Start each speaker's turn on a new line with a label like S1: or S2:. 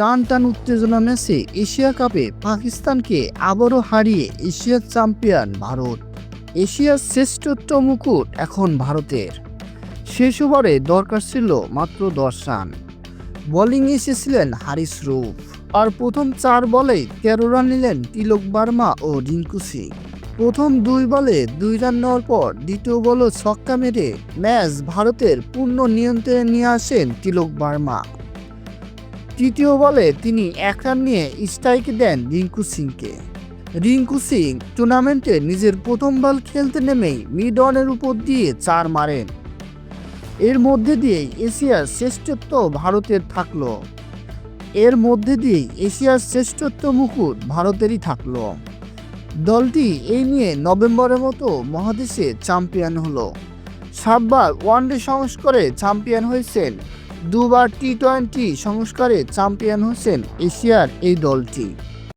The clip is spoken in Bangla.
S1: টান টান উত্তেজনা ম্যাচে এশিয়া কাপে পাকিস্তানকে আবারও হারিয়ে এশিয়ার চ্যাম্পিয়ন ভারত। এশিয়ার শ্রেষ্ঠত্ব মুকুট এখন ভারতের। শেষ ওভারে দরকার ছিল মাত্র দশ রান। বোলিং এসেছিলেন হারিস রুফ। আর প্রথম চার বলে তেরো রান নিলেন তিলক বার্মা ও রিঙ্কু সিং। প্রথম দুই বলে দুই রান নেওয়ার পর দ্বিতীয় বলও ছক্কা মেরে ম্যাচ ভারতের পূর্ণ নিয়ন্ত্রণে নিয়ে আসেন তিলক বার্মা। তৃতীয় বলে তিনি এক রান নিয়ে স্ট্রাইক দেন রিঙ্কু সিংকে। রিঙ্কু সিং টুর্নামেন্টে নিজের প্রথম বল খেলতে নেমেই মিড অনের উপর দিয়ে চার মারেন। এর মধ্যে দিয়েই এশিয়ার শ্রেষ্ঠত্ব ভারতের থাকল। এর মধ্যে দিয়েই এশিয়ার শ্রেষ্ঠত্ব মুকুট ভারতেরই থাকল। দলটি এই নিয়ে নভেম্বরের মতো মহাদেশে চ্যাম্পিয়ন হলো। সাতবার ওয়ানডে সংস্করে চ্যাম্পিয়ন হয়েছেন দুবার টি টোয়েন্টি সংস্কারে চ্যাম্পিয়ন হয়েছেন এশিয়ার এই দলটি।